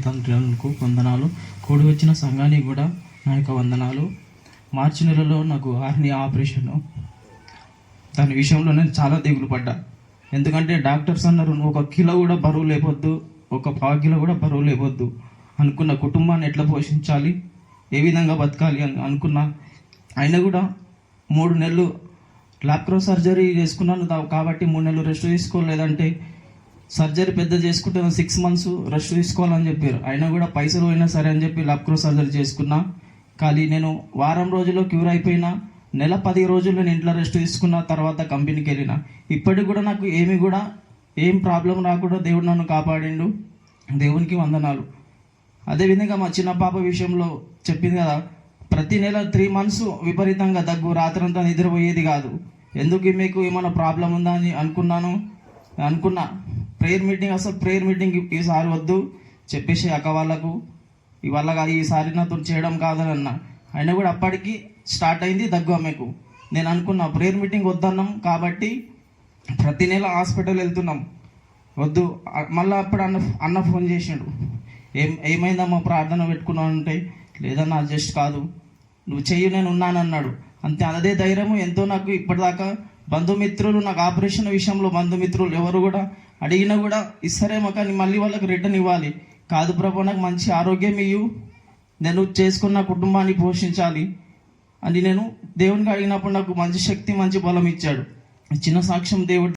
తండ్రులకు వందనాలు. కూడి వచ్చిన సంఘానికి కూడా నా యొక్క వందనాలు. మార్చి నెలలో నాకు ఆర్ని ఆపరేషన్. దాని విషయంలో నేను చాలా దిగులు పడ్డా. ఎందుకంటే డాక్టర్స్ అన్నారు నువ్వు ఒక కిలో కూడా బరువు లేపొద్దు. ఒక పావు కిలో కూడా బరువు లేపొద్దు. అనుకున్న కుటుంబాన్ని ఎట్లా పోషించాలి? ఏ విధంగా బతకాలి? అని అనుకున్నా. అయినా కూడా మూడు నెలలు లాప్రో సర్జరీ చేసుకున్నాను కాబట్టి మూడు నెలలు రెస్ట్ తీసుకోలేదంటే సర్జరీ పెద్ద చేసుకుంటే సిక్స్ మంత్స్ రెస్ట్ తీసుకోవాలని చెప్పారు. అయినా కూడా పైసలు పోయినా సరే అని చెప్పి లాప్క్రో సర్జరీ చేసుకున్నా. కానీ నేను వారం రోజుల్లో క్యూర్ అయిపోయినా. నెల పది రోజులు నేను ఇంట్లో రెస్ట్ తీసుకున్న తర్వాత కంపెనీకి వెళ్ళిన. ఇప్పటికి కూడా నాకు ఏమి కూడా ఏం ప్రాబ్లం రాకుండా దేవుడు నన్ను కాపాడిండు. దేవునికి వందనాలు. అదేవిధంగా మా చిన్న పాప విషయంలో చెప్పింది కదా ప్రతి నెల త్రీ మంత్స్ విపరీతంగా దగ్గు రాత్రంతా నిద్రపోయేది కాదు. ఎందుకు మీకు ఏమైనా ప్రాబ్లం ఉందా అని అనుకున్నాను అనుకున్నా. ప్రేయర్ మీటింగ్ అసలు ప్రేయర్ మీటింగ్ ఈసారి వద్దు చెప్పేసి అక్క వాళ్ళకు. ఇవాళ కాదు, ఈసారి నాతో చేయడం కాదని అన్న. అయినా కూడా అప్పటికి స్టార్ట్ అయింది దగ్గు ఆమెకు. నేను అనుకున్నా ప్రేయర్ మీటింగ్ వద్దన్నాం కాబట్టి ప్రతి నెల హాస్పిటల్ వెళ్తున్నాం. వద్దు మళ్ళీ అప్పుడు అన్న అన్న ఫోన్ చేసిండు. ఏం ఏమైందమ్మా ప్రార్థన పెట్టుకున్నావు అంటే లేదన్నా జస్ట్ కాదు. నువ్వు చెయ్యి నేను ఉన్నానన్నాడు. అంతే అదే ధైర్యము ఎంతో నాకు ఇప్పటిదాకా బంధుమిత్రులు నాకు ఆపరేషన్ విషయంలో బంధుమిత్రులు ఎవరు కూడా అడిగినా కూడా ఇస్తారేమో కానీ మళ్ళీ వాళ్ళకి రిటర్న్ ఇవ్వాలి. కాదు ప్రభు నాకు మంచి ఆరోగ్యం ఇయ్యు. నేను చేసుకున్న కుటుంబాన్ని పోషించాలి అని నేను దేవునికి అడిగినప్పుడు నాకు మంచి శక్తి మంచి బలం ఇచ్చాడు. చిన్న సాక్ష్యం దేవుడు